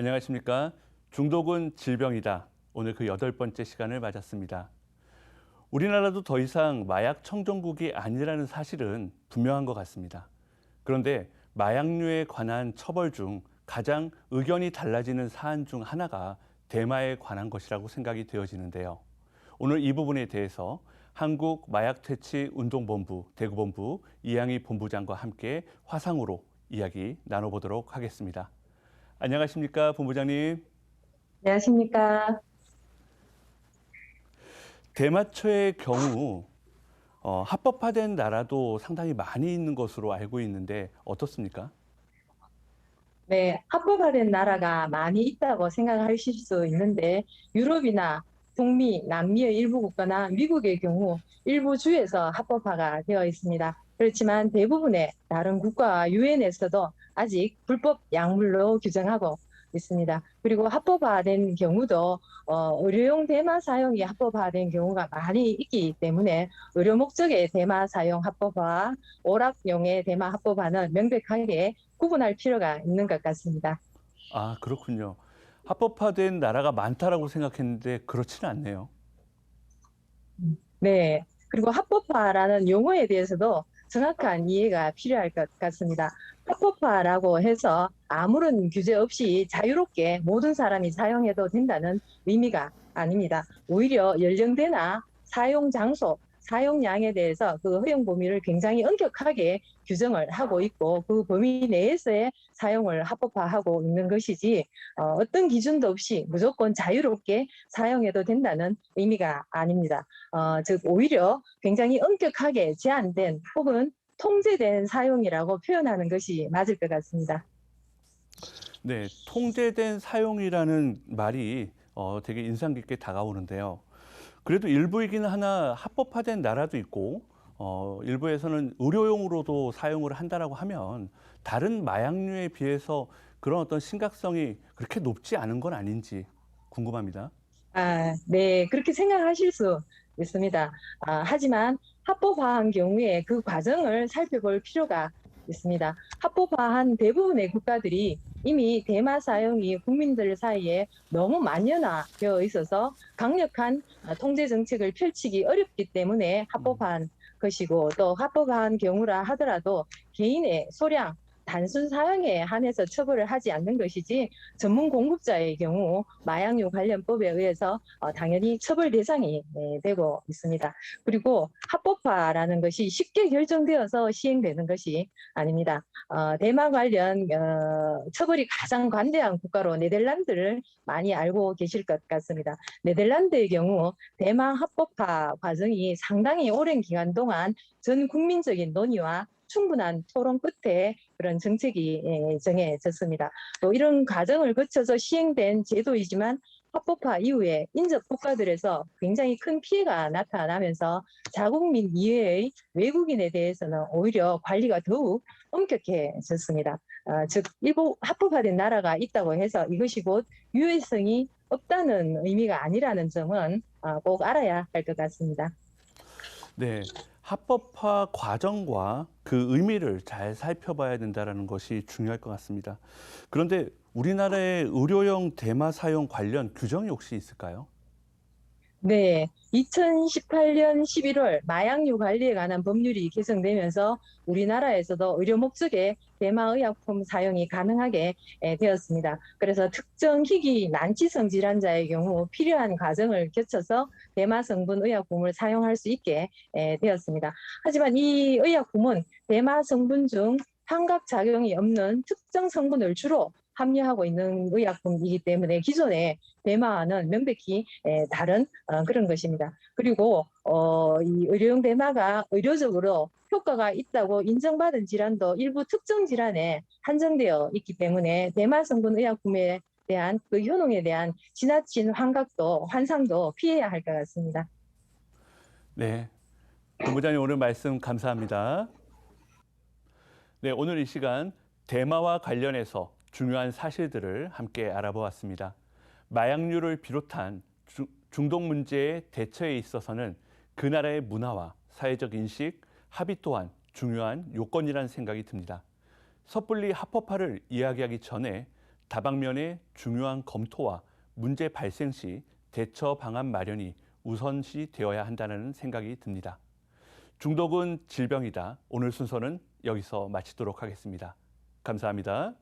안녕하십니까. 중독은 질병이다. 오늘 그 여덟 번째 시간을 맞았습니다. 우리나라도 더 이상 마약 청정국이 아니라는 사실은 분명한 것 같습니다. 그런데 마약류에 관한 처벌 중 가장 의견이 달라지는 사안 중 하나가 대마에 관한 것이라고 생각이 되어지는데요. 오늘 이 부분에 대해서 한국 마약 퇴치 운동본부 대구본부 이양희 본부장과 함께 화상으로 이야기 나눠보도록 하겠습니다. 안녕하십니까, 본부장님. 안녕하십니까. 대마초의 경우 어, 합법화된 나라도 상당히 많이 있는 것으로 알고 있는데 어떻습니까? 네, 합법화된 나라가 많이 있다고 생각하실 수 있는데 유럽이나 북미, 남미의 일부 국가나 미국의 경우 일부 주에서 합법화가 되어 있습니다. 그렇지만 대부분의 다른 국가와 유엔에서도 아직 불법 약물로 규정하고 있습니다. 그리고 합법화된 경우도 어, 의료용 대마 사용이 합법화된 경우가 많이 있기 때문에 의료 목적의 대마 사용 합법화, 오락용의 대마 합법화는 명백하게 구분할 필요가 있는 것 같습니다. 아, 그렇군요. 합법화된 나라가 많다라고 생각했는데 그렇지는 않네요. 네. 그리고 합법화라는 용어에 대해서도 정확한 이해가 필요할 것 같습니다. 합법화라고 해서 아무런 규제 없이 자유롭게 모든 사람이 사용해도 된다는 의미가 아닙니다. 오히려 연령대나 사용 장소, 사용량에 대해서 그 허용 범위를 굉장히 엄격하게 규정을 하고 있고 그 범위 내에서의 사용을 합법화하고 있는 것이지 어, 어떤 기준도 없이 무조건 자유롭게 사용해도 된다는 의미가 아닙니다. 어, 즉 오히려 굉장히 엄격하게 제한된 혹은 통제된 사용이라고 표현하는 것이 맞을 것 같습니다. 네, 통제된 사용이라는 말이 어, 되게 인상 깊게 다가오는데요. 그래도 일부이긴 하나 합법화된 나라도 있고 어, 일부에서는 의료용으로도 사용을 한다라고 하면 다른 마약류에 비해서 그런 어떤 심각성이 그렇게 높지 않은 건 아닌지 궁금합니다. 아, 네, 그렇게 생각하실 수 있습니다. 아, 하지만 합법화한 경우에 그 과정을 살펴볼 필요가 있습니다. 합법화한 대부분의 국가들이 이미 대마 사용이 국민들 사이에 너무 만연화되어 있어서 강력한 통제 정책을 펼치기 어렵기 때문에 합법화한 것이고 또 합법화한 경우라 하더라도 개인의 소량 단순 사용에 한해서 처벌을 하지 않는 것이지 전문 공급자의 경우 마약류 관련법에 의해서 어, 당연히 처벌 대상이 네, 되고 있습니다. 그리고 합법화라는 것이 쉽게 결정되어서 시행되는 것이 아닙니다. 어, 대마 관련 어, 처벌이 가장 관대한 국가로 네덜란드를 많이 알고 계실 것 같습니다. 네덜란드의 경우 대마 합법화 과정이 상당히 오랜 기간 동안 전 국민적인 논의와 충분한 토론 끝에 그런 정책이 예, 정해졌습니다. 또 이런 과정을 거쳐서 시행된 제도이지만 합법화 이후에 인접 국가들에서 굉장히 큰 피해가 나타나면서 자국민 이외의 외국인에 대해서는 오히려 관리가 더욱 엄격해졌습니다. 아, 즉 일부 합법화된 나라가 있다고 해서 이것이 곧 유해성이 없다는 의미가 아니라는 점은 아, 꼭 알아야 할 것 같습니다. 네, 합법화 과정과 그 의미를 잘 살펴봐야 된다는 것이 중요할 것 같습니다. 그런데 우리나라의 의료용 대마 사용 관련 규정이 혹시 있을까요? 네, 2018년 11월 마약류 관리에 관한 법률이 개정되면서 우리나라에서도 의료 목적의 대마의약품 사용이 가능하게 에, 되었습니다. 그래서 특정 희귀 난치성 질환자의 경우 필요한 과정을 거쳐서 대마 성분 의약품을 사용할 수 있게 에, 되었습니다. 하지만 이 의약품은 대마 성분 중 환각 작용이 없는 특정 성분을 주로 함유하고 있는 의약품이기 때문에 기존의 대마와는 명백히 에, 다른 어, 그런 것입니다. 그리고 어, 이 의료용 대마가 의료적으로 효과가 있다고 인정받은 질환도 일부 특정 질환에 한정되어 있기 때문에 대마 성분 의약품에 대한 그 효능에 대한 지나친 환각도 환상도 피해야 할 것 같습니다. 네, 본부장님 오늘 말씀 감사합니다. 네, 오늘 이 시간 대마와 관련해서 중요한 사실들을 함께 알아보았습니다. 마약류를 비롯한 주- 중독 문제의 대처에 있어서는 그 나라의 문화와 사회적 인식, 합의 또한 중요한 요건이라는 생각이 듭니다. 섣불리 합법화를 이야기하기 전에 다방면의 중요한 검토와 문제 발생 시 대처 방안 마련이 우선시 되어야 한다는 생각이 듭니다. 중독은 질병이다. 오늘 순서는 여기서 마치도록 하겠습니다. 감사합니다.